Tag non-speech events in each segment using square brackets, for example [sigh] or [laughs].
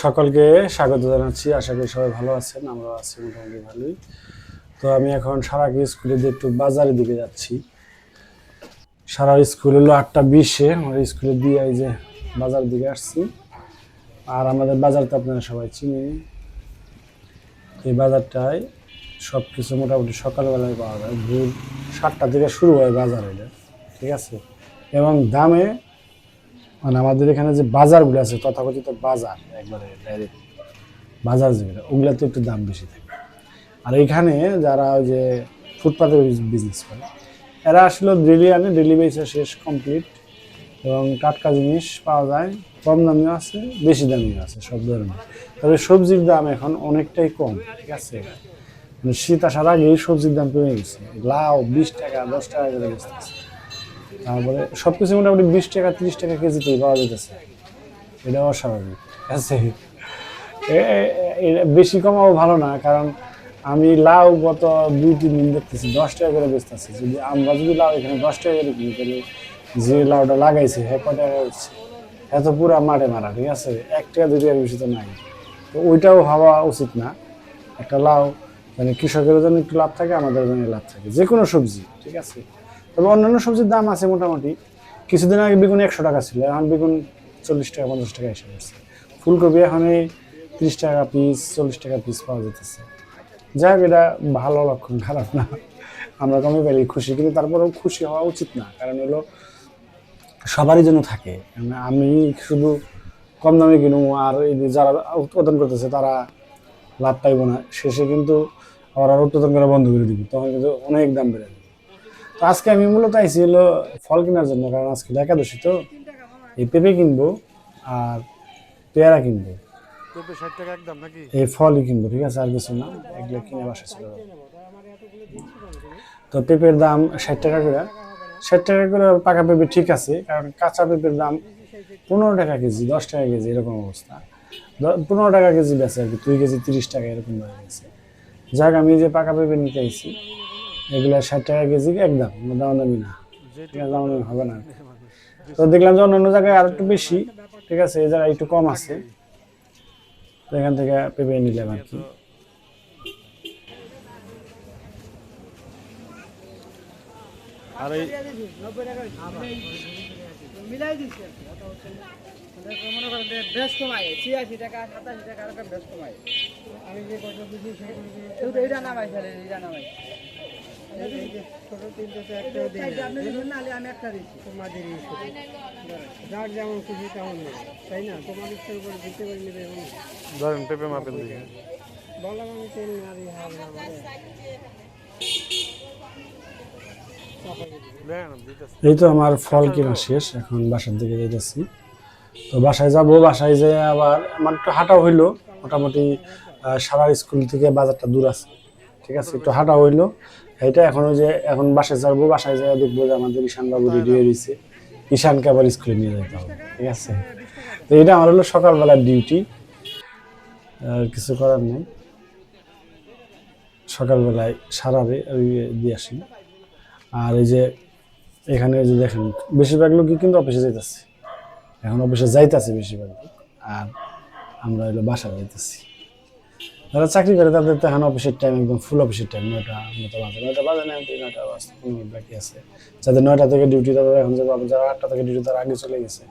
সকলকে স্বাগত জানাচ্ছি। আশা করি সবাই ভালো আছেন আমরা আছি মোটামুটি ভালোই। তো আমি এখন সারাকে স্কুলে দিয়ে একটু বাজারের দিকে যাচ্ছি। সারা স্কুল হলো আটটা বিশে, আমার স্কুলে দিয়ে এই যে বাজার দিকে আসছি। আর আমাদের বাজার তো আপনারা সবাই চিনি এই বাজারটায় সব কিছু মোটামুটি সকালবেলায় পাওয়া যায়। ভোর সাতটা থেকে শুরু হয় বাজার এটা, ঠিক আছে? এবং দামে মানে আমাদের এখানে যে বাজারগুলো আছে, তথাকথিত বাজার, একবারে ডাইরেক্ট বাজার যেগুলো, ওগুলোতে একটু দাম বেশি থাকে। আর এখানে যারা ওই যে ফুটপাতে বিজনেস করে, এরা আসলে ডেলি আনে ডেলি বেসে শেষ কমপ্লিট এবং টাটকা জিনিস পাওয়া যায়, কম দামিও আছে, বেশি দামিও আছে, সব ধরনের। তবে সবজির দাম এখন অনেকটাই কম, ঠিক আছে? মানে শীত আসার আগেই সবজির দাম কমে গেছে। লাউ বিশ টাকা, দশ টাকা করে বেচতেছে। তারপরে সব কিছু মোটামুটি বিশ টাকা, তিরিশ টাকা কেজিতেই পাওয়া যেতেছে এটা অস্বাভাবিক আছে এ- বেশি কমাও ভালো না, কারণ আমি লাউ গত দুই, তিন দিন দেখতেছি, দশ টাকা করে বেচতেছি। যদি আমরা যদি লাউ এখানে দশ টাকা করে কিনি তাহলে যে লাউটা লাগাইছে হ্যাঁ কয় টাকা হচ্ছে এত পুরা মাঠে মারা, ঠিক আছে? এক টাকা দুই টাকার বেশি তো নাই। তো ওইটাও হওয়া উচিত না। একটা লাউ মানে কৃষকের জন্য একটু লাভ থাকে আমাদের জন্য লাভ থাকে। যে কোনো সবজি, ঠিক আছে? তবে অন্যান্য সবজির দাম আছে মোটামুটি। কিছুদিন আগে বেগুন একশো টাকা ছিল, এখন বেগুন চল্লিশ টাকা, পঞ্চাশ টাকা এসে পড়ছে। ফুলকপি এখন এই ত্রিশ টাকা পিস চল্লিশ টাকা পিস পাওয়া যেতেছে। যাই হোক এটা ভালো লক্ষণ, খারাপ না। আমরা কমে পেলে খুশি, কিন্তু তারপরেও খুশি হওয়া উচিত না, কারণ হলো সবারই জন্য থাকে। আমি শুধু কম দামে কিনবো আর এই যারা উৎপাদন করতেছে, তারা লাভ পাইবো না। শেষে কিন্তু আবার আর উৎপাদন করা বন্ধ করে দিবি, তখন কিন্তু অনেক দাম বেড়ে যাবে। তো আজকে আমি মূলত আইছি হলো ফল কেনার জন্য কারণ আজকে একাদশী তো। এই পেঁপে কিনবো আর পেয়ারা কিনবো। এই ফলই কিনবো ঠিক আছে? আর কিছু না এগুলো কিনে বাসা ছিল তো পেঁপের দাম ষাট টাকা করে। ষাট টাকা করে পাকা পেঁপে ঠিক আছে কারণ কাঁচা পেঁপের দাম পনেরো টাকা কেজি দশ টাকা কেজি এরকম অবস্থা। পনেরো টাকা কেজি বেছে আর কি দুই কেজি তিরিশ টাকা এরকম হয়ে গেছে। যাক আমি যে পাকা পেঁপে নিতে আইছি এগুলো ষাট টাকা কেজি একদম দাম দামি না। ঠিক আছে দাম দামি হবে না। তো দেখলাম যে অন্যান্য জায়গায় আর একটু বেশি ঠিক আছে এই জায়গায় একটু কম আছে। তো এখান থেকে পেঁপে নিলাম আর কি। আর এই মিলাই দিচ্ছে মনে করেন বেশ কমায় ছিয়াশি টাকা সাতাশি টাকা বেশ কমায়। আমি যে কত বুঝি সেটা এইটা নামাই ফেলে এইটা নামাই মানে এই তো আমার ফল কেনা শেষ, এখন বাসার দিকে যাইতেছি। তো বাসায় যাব, বাসায় যেয়ে আবার আমার একটু হাঁটা হইল। মোটামুটি সারা স্কুল থেকে বাজারটা দূর আছে। ঠিক আছে, একটু হাঁটা হইল। এটা এখন ওই যে এখন বাসায় যাব বাসায় যেয়ে দেখব যে আমাদের ঈশান বাবু রেডি হয়ে রয়েছে ঈশানকে আবার স্কুলে নিয়ে যেতে হবে ঠিক আছে? তো এটা আমার হলো সকালবেলার ডিউটি আর কিছু করার নেই। সকালবেলায় সারাবে দিয়ে আসি। আর এই যে এখানে যে দেখেন বেশিরভাগ লোকই কিন্তু অফিসে যাইতেছে। এখন অফিসে যাইতেছে বেশিরভাগ লোক। আর আমরা হলো বাসা যাইতেছি। যারা চাকরি করে তাদের তো এখন অফিসের টাইম একদম ফুল অফিসের টাইম নয়টা নয়টা বাজে। নয়টা বাজে না নয়টা বাজতে পনেরো বাকি আছে। যাদের নয়টা থেকে ডিউটি তাদের এখন যাবে আবার যারা আটটা থেকে ডিউটি তারা আগে চলে গেছে।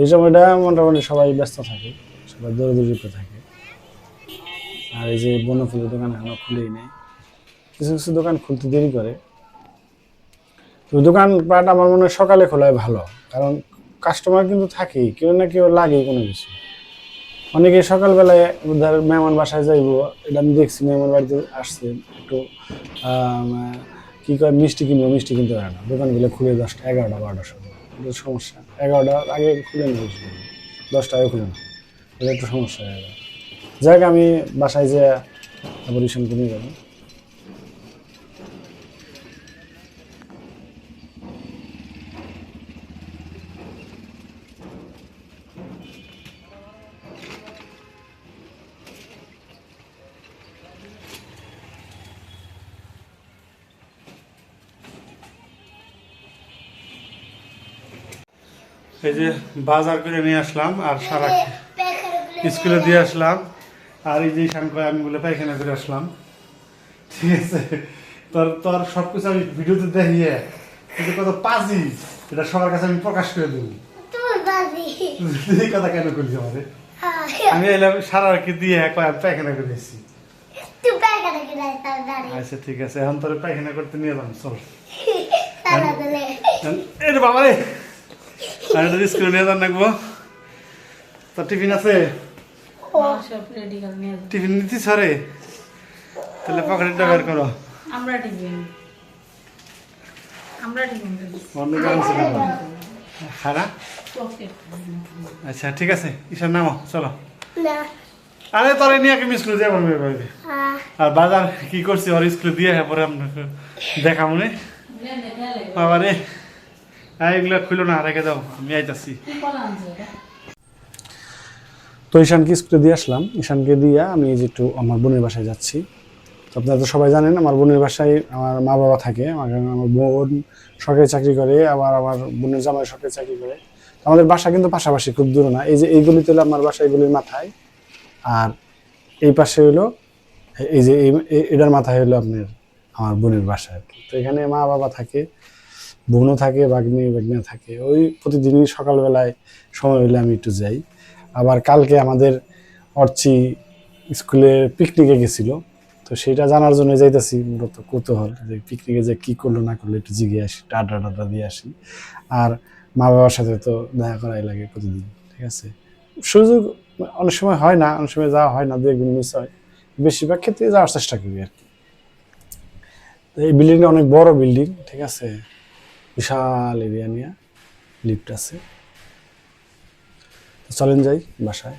এই সময়টা মোটামুটি সবাই ব্যস্ত থাকে, সবাই দৌড়দৌড়িতে থাকে। আর এই যে বনফুলের দোকান এখনও খুলেই নেই। কিছু কিছু দোকান খুলতে দেরি করে। তো দোকান দোকানপাট আমার মনে হয় সকালে খোলায় ভালো, কারণ কাস্টমার কিন্তু থাকেই, কেউ না কেউ লাগে কোনো কিছু। অনেকে সকালবেলায় ধর মেহমান বাসায় যাইবো, এটা আমি দেখছি, মেহমান বাড়িতে আসছে, একটু কী কি কয়, মিষ্টি কিনবো, মিষ্টি কিনতে পারে না। দোকানগুলো খুলে দশটা, এগারোটা, বারোটার সময়। একটু সমস্যা। এগারোটার আগে খুলে না দশটা আগে খুলে না এটা একটু সমস্যা হয়ে যাক আমি বাসায় যেয়ে অপারেশন নিয়ে যাব। এই যে বাজার করে নিয়ে আসলাম আর সারা স্কুলে দিয়ে আসলাম। আর এই যে ঈশান কয় আমি বলে পায়খানা করে আসলাম। ঠিক আছে? তোর তোর সব কিছু আমি ভিডিওতে দেখিয়ে কিন্তু কত পাজি এটা সবার কাছে আমি প্রকাশ করে দিই। কথা কেন করলি আমারে? আমি এলাম সারা কি দিয়ে কয় আমি পায়খানা করে এসেছি আচ্ছা ঠিক আছে। এখন তোর পায়খানা করতে নিয়ে এলাম চল। তারা বলে। রে বাবা রে আমি তো স্কুলে নিয়ে যান রাখব তোর টিফিন আছে। টিফিন নিতিস সরে তাহলে পকেটটা বের করো। আমরা টিফিন আমরা অন্য আচ্ছা ঠিক আছে। নামো চলো। আরে তোর নিয়ে আমি স্কুলে যাব মেয়ে বাড়িতে আহ, আর বাজার কি করছি? ওর স্কুলে দিয়ে পরে আপনাকে দেখা মনে বাবা রে। হ্যাঁ এগুলো খুলো না রেখে দাও আমি আইতাছি। কি কলা আনছে এটা? তো ঈশানকে স্কুলে দিয়ে আসলাম। ঈশানকে দিয়ে আমি এই যে একটু আমার বোনের বাসায় যাচ্ছি। তো আপনারা তো সবাই জানেন আমার বোনের বাসায় আমার মা বাবা থাকে আমার আমার বোন সরকারি চাকরি করে আবার আমার বোনের জামাই সরকারি চাকরি করে। আমাদের বাসা কিন্তু পাশাপাশি খুব দূরে না। এই যে এই গলিতে হলো আমার বাসা এগুলির মাথায়। আর এই পাশে হলো এই যে এই- এই- এটার মাথায় হলো আপনার আমার বোনের বাসা আর কি। তো এখানে মা বাবা থাকে বোনও থাকে বাগ্নি বাগনা থাকে। ওই প্রতিদিনই সকালবেলায় সময় হলে আমি একটু যাই। আবার কালকে আমাদের অর্চি স্কুলে পিকনিকে গেছিল, তো সেটা জানার জন্য যাইতেছি। মূলত কৌতূহল যে পিকনিকে যে কী করল না করল, একটু জিগে আসি আড্ডা টাড্ডা দিয়ে আসি। আর মা বাবার সাথে তো দেখা করাই লাগে প্রতিদিন, ঠিক আছে? সুযোগ অনেক সময় হয় না, অনেক সময় যাওয়া হয় না দু একদিন মিস হয়। বেশিরভাগ ক্ষেত্রে যাওয়ার চেষ্টা করি আর কি। এই বিল্ডিংটা অনেক বড় বিল্ডিং, ঠিক আছে? বিশাল এরিয়া নিয়ে লিফট আছে। চলেন যাই বাসায়।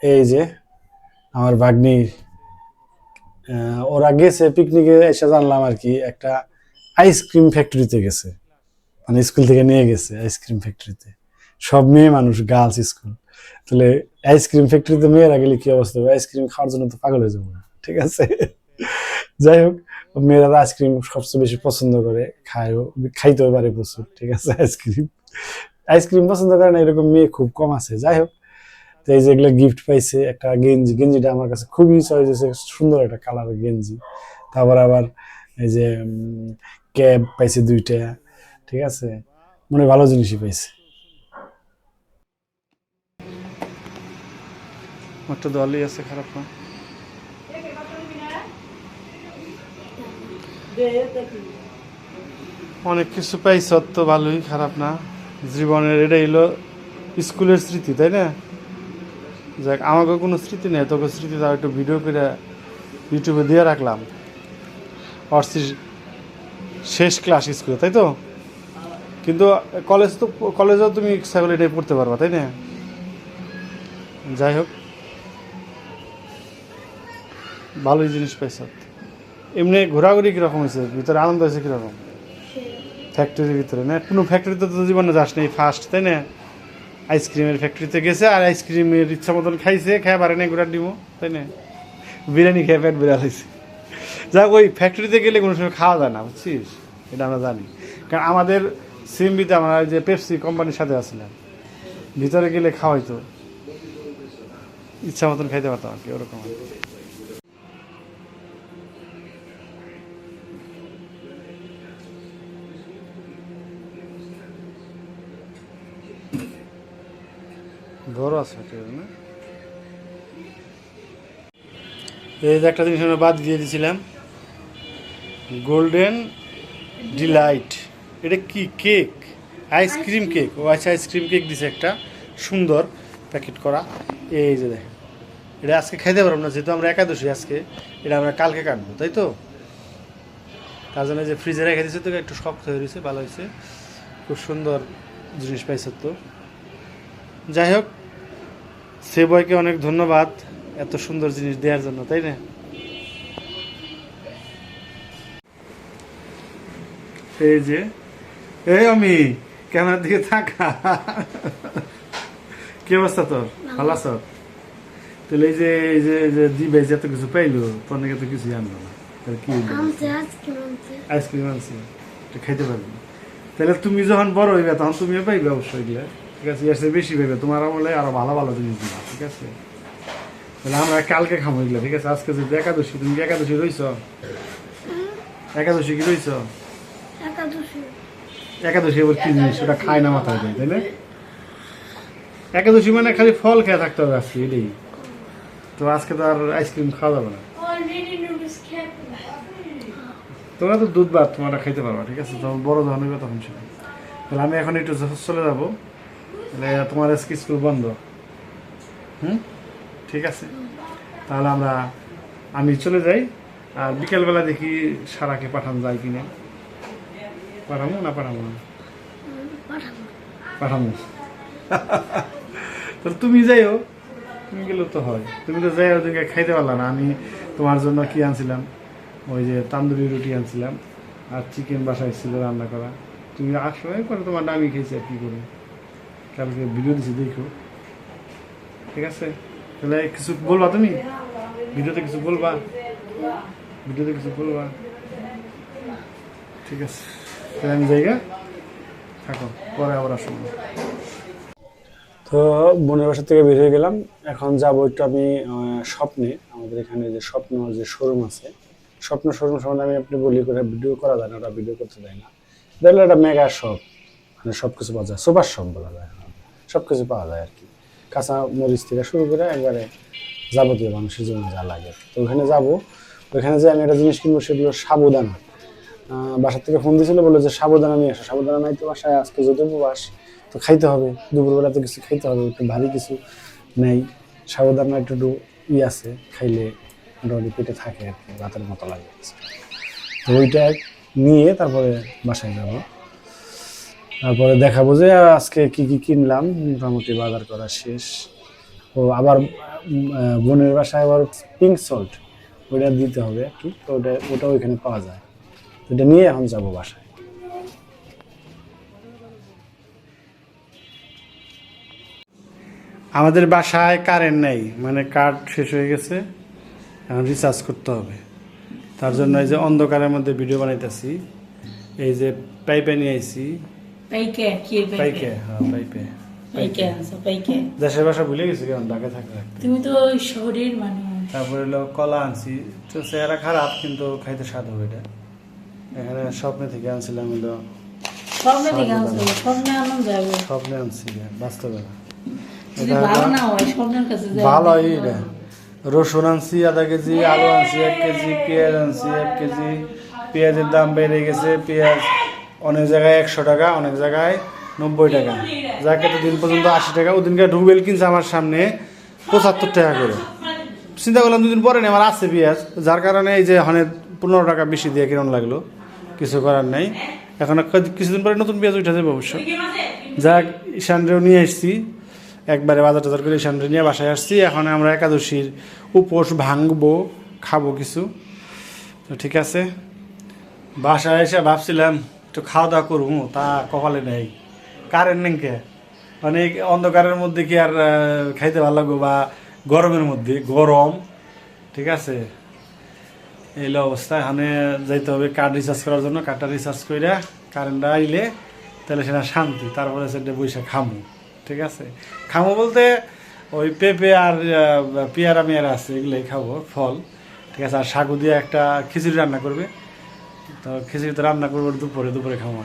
এই যে আমার ভাগ্নির আহ, ওরা গেছে পিকনিকে এসে জানলাম আর কি একটা আইসক্রিম ফ্যাক্টরিতে গেছে। মানে স্কুল থেকে নিয়ে গেছে আইসক্রিম ফ্যাক্টরিতে সব মেয়ে মানুষ গার্লস স্কুল তাহলে আইসক্রিম ফ্যাক্টরিতে মেয়েরা গেলে কি অবস্থা হবে আইসক্রিম খাওয়ার জন্য তো পাগল হয়ে যাব ঠিক আছে? যাই হোক, মেয়েরা তো আইসক্রিম সবচেয়ে বেশি পছন্দ করে, খায়ও, খাইতেও পারে প্রচুর, ঠিক আছে আইসক্রিম আইসক্রিম পছন্দ করে না, এরকম মেয়ে খুব কম আছে, যাই হোক। তো এই যেগুলো গিফট পাইছে, একটা গেঞ্জি, গেঞ্জিটা আমার কাছে খুবই চয়েস হয়েছে, সুন্দর একটা কালারের গেঞ্জি। তারপর আবার এই যে ক্যাব পাইছে দুইটা, ঠিক আছে? মনে ভালো জিনিসই পাইছে। একটা দলই আছে, খারাপ না। অনেক কিছু পাইছ তো, ভালোই, খারাপ না। জীবনের এটা হইল স্কুলের স্মৃতি, তাই না? যাক আমাকে কোনো স্মৃতি নেই, তোকে স্মৃতি তাও একটু ভিডিও করে ইউটিউবে দিয়ে রাখলাম। অর্সির শেষ ক্লাস স্কুলে, তাই তো? কিন্তু কলেজ তো কলেজেও তুমি ইচ্ছা এটাই পড়তে পারবা, তাই না? যাই হোক ভালোই জিনিস পাইছ। এমনি ঘোরাঘুরি কীরকম হয়েছে ভিতরে আনন্দ হয়েছে কীরকম? ফ্যাক্টরির ভিতরে, না? কোনো ফ্যাক্টরিতে তো জীবনে যাস নেই ফার্স্ট তাই না? আইসক্রিমের ফ্যাক্টরিতে গেছে আর আইসক্রিমের ইচ্ছা মতন খাইছে খেয়ে পারে না ঘোরার ডিমো তাই না? বিরিয়ানি খেয়ে পেট বিড়াল হয়েছে যাক, ওই ফ্যাক্টরিতে গেলে কোনো সময় খাওয়া যায় না, বুঝছিস? এটা আমরা জানি। কারণ আমাদের সিএমবিতে আমরা যে পেপসি কোম্পানির সাথে আসছিলাম ভিতরে গেলে খাওয়াইতো। ইচ্ছা মতন খাইতে পারতাম আর কি, ওরকম আর কি। বড় আছে এই যে একটা জিনিস আমরা বাদ দিয়ে দিয়েছিলাম গোল্ডেন ডিলাইট এটা কি? কেক আইসক্রিম কেক ও আচ্ছা আইসক্রিম কেক দিছে একটা। সুন্দর প্যাকেট করা। এই যে দেখেন। এটা আজকে খাইতে পারব না, যেহেতু আমরা একাদশী আজকে, এটা আমরা কালকে কাটবো, তাই তো? তার জন্য যে ফ্রিজে রেখে দিয়েছে তো, একটু শক্ত হয়ে রয়েছে, ভালো হয়েছে। খুব সুন্দর জিনিস পাইছে তো। যাই হোক সে বয়কে অনেক ধন্যবাদ এত সুন্দর জিনিস দেওয়ার জন্য তাই না? এই যে এই আমি ক্যামেরার দিকে থাকা। কি অবস্থা তোর? ভালো। আছো? তাহলে এই যে এই যে যে দিবে যে এত কিছু পাইলো তোর নাকি তো কিছু জানলো না। তাহলে কি আইসক্রিম আনছি। খাইতে পারবি। তাহলে তুমি যখন বড় হইবে তখন তুমিও পাইবে অবশ্যই এগুলা। ঠিক আছে এর চেয়ে বেশি ভেবে তোমার আমলে আরও ভালো ভালো জিনিস দিবা ঠিক আছে? তাহলে আমরা কালকে খাব এগুলো ঠিক আছে? আজকে যদি একাদশী তুমি কি একাদশী রইছ? একাদশী কি রইছ? একাদশী। এবার কি জিনিস? সেটা খায় না মাথায় দেয় তাই না? একাদশী মানে খালি ফল খেয়ে থাকতে হবে আজকে এটাই। তো আজকে তো আর আইসক্রিম খাওয়া যাবে না। তোমরা তো দুধ ভাত তোমরা খাইতে পারবা ঠিক আছে? তখন বড় হইবে তখন সেটা। তাহলে আমি এখন একটু চলে যাব। তাহলে তোমার আজকে স্কুল বন্ধ। হুম? ঠিক আছে? তাহলে আমরা, আমি চলে যাই, আর বিকেলবেলা দেখি সারাকে পাঠানো যায় কিনা। পাঠাবো না পাঠাবো না? পাঠাবো। [laughs] তো তুমি যাইও, তুমি গেলেও তো হয়। তুমি তো যাই ওদিকে খাইতে পারলা না। আমি তোমার জন্য কি আনছিলাম? ওই যে তান্দুরি রুটি আনছিলাম, আর চিকেন বাসায় ছিল রান্না করা। তুমি আসো পরে তোমার আমি খেয়েছি আর কি করে। কালকে ভিডিও দিছি, দেখো। ঠিক আছে? তাহলে কিছু বলবা তুমি? ভিডিওতে কিছু বলবা? ভিডিওতে কিছু বলবা? ঠিক আছে। তাহলে আমি জায়গা থাকো, পরে আবার আসব। তো বোনের বাসা থেকে বের হয়ে গেলাম। এখন যাব একটু আমি স্বপ্নে। আমাদের এখানে যে স্বপ্ন, যে শোরুম আছে, স্বপ্ন শোরুম সম্বন্ধে আমি আপনি বলি করে ভিডিও করা যায় না ওটা ভিডিও করতে দেয় না। দেখলে একটা মেগা শপ মানে সব কিছু পাওয়া যায়, সুপার শপ বলা যায়। সব কিছু পাওয়া যায় আর কি। কাঁচা মরিচ থেকে শুরু করে একবারে যাবতীয় মানুষের জন্য যা লাগে। তো ওখানে যাব। ওইখানে যে আমি একটা জিনিস কিনবো সেগুলো সাবুদানা। বাসার থেকে ফোন দিয়েছিল বলে যে সাবুদানা নিয়ে আসো। সাবুদানা নাই তো বাসায়, আজকে যদি উপবাস, তো খাইতে হবে। দুপুরবেলা তো কিছু খাইতে হবে, একটু ভারী কিছু নেই। সাবুদানা একটু ই আছে, খাইলে মোটামুটি পেটে থাকে আর কি রাতের মতো লাগে। তো ওইটা নিয়ে তারপরে বাসায় যাব। তারপরে দেখাবো যে আজকে কি কি কিনলাম। মোটামুটি বাজার করা শেষ। ও আবার বোনের বাসায় আবার পিঙ্ক সল্ট ওইটা দিতে হবে আর কি তো ওটা ওটা ওইখানে পাওয়া যায়। তো এটা নিয়ে এখন যাব বাসায়। আমাদের বাসায় কারেন্ট নেই। মানে কার্ড শেষ হয়ে গেছে। এখন রিচার্জ করতে হবে। তার জন্য এই যে অন্ধকারের মধ্যে ভিডিও বানাইতেছি। এই যে পাইপে নিয়ে পাইকে কি পাইকে? পাইকে হ্যাঁ পাইকে পাইকে। দেশের ভুলে গেছি কেমন? ঢাকা থাকতে থাকতে তুমি তো ওই শহরের মানুষ। তারপরে হলো কলা আনছি। তো চেহারা খারাপ কিন্তু খাইতে স্বাদ হবে এটা। এখানে স্বপ্নে থেকে আনছিলাম হলো স্বপ্নে থেকে স্বপ্নে আনন্দ যাবে। স্বপ্নে আনছি বাস্তবে। না ভালো না হয় স্বপ্নের কাছে যাবে। ভালো এটা। রসুন আনছি আধা কেজি আলু আনছি এক কেজি পেঁয়াজ আনছি এক কেজি। পেঁয়াজের দাম বেড়ে গেছে পেঁয়াজ অনেক জায়গায় একশো টাকা, অনেক জায়গায় নব্বই টাকা। যাকে তো দিন পর্যন্ত আশি টাকা ওদিনকে ডুবেল কিনছে আমার সামনে পঁচাত্তর টাকা করে। চিন্তা করলাম দুদিন পরে নেই, আমার আছে পেঁয়াজ। যার কারণে এই যে মানে পনেরো টাকা বেশি দিয়ে কিরম লাগল, কিছু করার নেই। এখন কিছুদিন পরে নতুন পেঁয়াজ উঠে যাবে অবশ্য। যাক, ঈশানরেও নিয়ে এসছি একবারে বাজার টাজার করে ঈশানরে নিয়ে বাসায় আসছি। এখন আমরা একাদশীর উপোস ভাঙবো, খাব কিছু। তো ঠিক আছে। বাসায় এসে ভাবছিলাম একটু খাওয়া দাওয়া করব, তা কপালে নেই। কারেন্ট নেই কে? অনেক অন্ধকারের মধ্যে কি আর খাইতে ভালো লাগবে বা গরমের মধ্যে? গরম, ঠিক আছে? এই অবস্থা এখানে যাইতে হবে কার্ড রিচার্জ করার জন্য, কার্ডটা রিচার্জ করে কারেন্টটা আইলে তাহলে সেটা শান্তি, তারপরে সেটা বসে খামু, ঠিক আছে? খামু বলতে ওই পেঁপে আর পেয়ারা মেয়ারা আছে, এগুলোই খাব, ফল, ঠিক আছে? আর সাগু দিয়ে একটা খিচুড়ি রান্না করবে। তো খিচুড়ি তো রান্না করব দুপুরে দুপুরে খাব।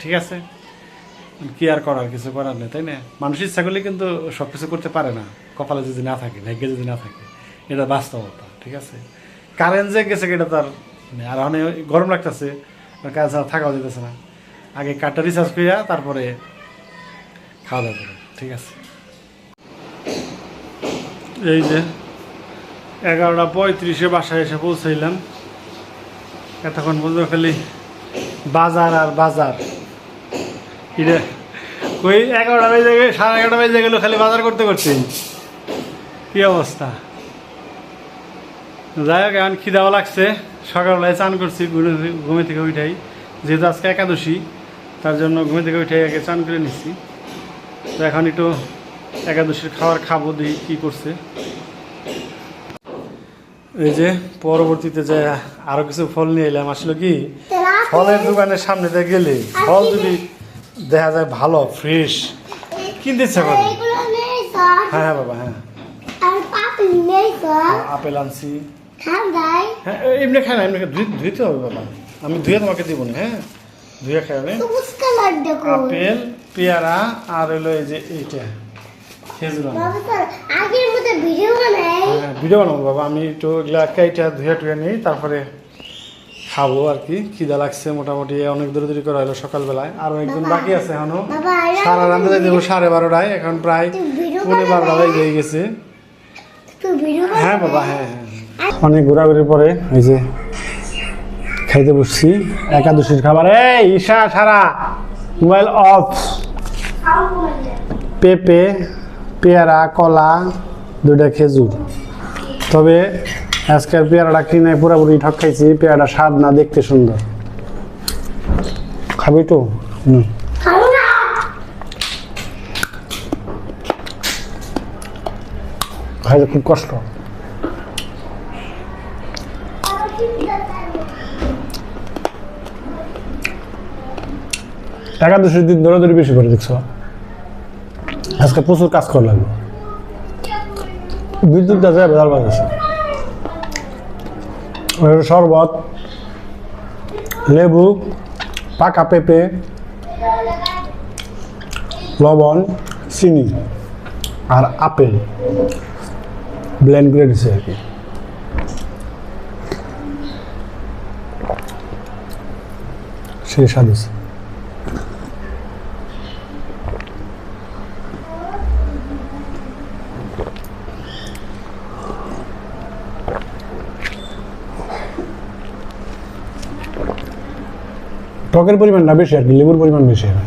ঠিক আছে? কি আর করার, কিছু করার নেই, তাই না? মানুষ ইচ্ছা করলে কিন্তু সব কিছু করতে পারে না। কপালে যদি না থাকে, ভাগ্যে যদি না থাকে, এটা বাস্তবতা, ঠিক আছে? কারেন্ট যে গেছে এটা তার আর অনেক গরম লাগতেছে কাজ থাকাও যেতেছে না। আগে কার্ডটা রিচার্জ করিয়া তারপরে খাওয়া দাওয়া করে ঠিক আছে? এই যে এগারোটা পঁয়ত্রিশে বাসায় এসে পৌঁছাইলাম। এতক্ষণ পর্যন্ত খালি বাজার আর বাজার। কই এগারোটা বেজে গেলে, সাড়ে এগারোটা বেজে গেল, খালি বাজার করতে করতে কি অবস্থা? যাই হোক, এখন খিদাও লাগছে। সকালবেলায় চান করছি, ঘুমে থেকে উঠাই। যেহেতু আজকে একাদশী, তার জন্য ঘুমে থেকে উঠে আগে চান করে নিচ্ছি। তো এখন একটু একাদশীর খাবার খাব দিই কী করছে। এই যে পরবর্তীতে যে আরও কিছু ফল নিয়ে এলাম আসলে কি? ফলের দোকানের সামনে দিয়ে গেলে ফল যদি দেখা যায় ভালো ফ্রেশ কিনতে ইচ্ছা করে। হ্যাঁ হ্যাঁ বাবা হ্যাঁ। স্যার। আপেল আনছি। হ্যাঁ এমনি খাই না এমনি ধুইতে হবে বাবা। আমি ধুয়ে তোমাকে দিব না হ্যাঁ? ধুয়ে খাই আপেল পেয়ারা আর হলো এই যে এইটা খেজুর আগের ভিডিও বানাই। হ্যাঁ ভিডিও বানাবো বাবা আমি একটু এগুলা কাইটা ধুয়ে টুয়ে নিই তারপরে খাব আর কি। খিদা লাগছে মোটামুটি অনেক দূরে দূরে করা হলো সকালবেলায়। আরও একজন বাকি আছে এখনও। সারা রান্ধতে দেবো সাড়ে বারোটায় এখন প্রায় ভিডিও পৌনে বারোটা হয়ে গেছে। হ্যাঁ বাবা হ্যাঁ হ্যাঁ। অনেক ঘোরাঘুরির পরে এই যে খাইতে বসছি একাদশীর খাবার। এই ঈশা সারা মোবাইল অফ। পেঁপে পেয়ারা কলা দুইটা খেজুর। তবে আজকের পেয়ারাটা কিনে পুরোপুরি ঠক খাইছি পেয়ারাটা স্বাদ না দেখতে সুন্দর। খাবি তো? হুম। খাব খুব কষ্ট। একাদশীর দিন দৌড়াদৌড়ি বেশি করে দেখছ? আজকে প্রচুর কাজ করা লাগবে। বিদ্যুৎ আছে বেদাল বাজাচ্ছে শরবত, লেবু, পাকা পেঁপে, লবণ, চিনি আর আপেল ব্লেন্ড করে দিছে আর কি। সেই স্বাদ টকের পরিমাণটা বেশি আর কি, লেবুর পরিমাণ বেশি কি।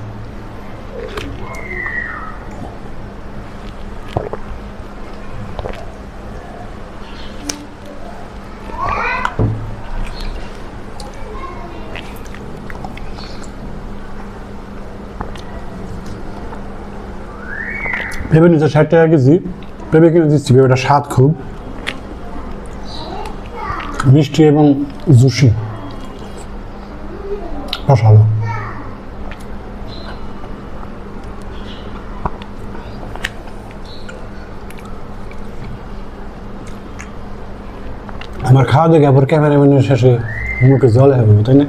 ভেবে নিচ্ছে ষাট টাকা কেজি, ভেবে কিনে দিচ্ছি ভেবেটা স্বাদ খুব মিষ্টি এবং জুসি অসাধারণ আমার খাওয়া দেখে আবার ক্যামেরাম্যানের শেষে মুখে জল হবে তাই না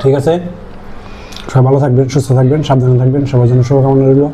ঠিক আছে সবাই ভালো থাকবেন সুস্থ থাকবেন সাবধানে থাকবেন সবার জন্য শুভকামনা রইল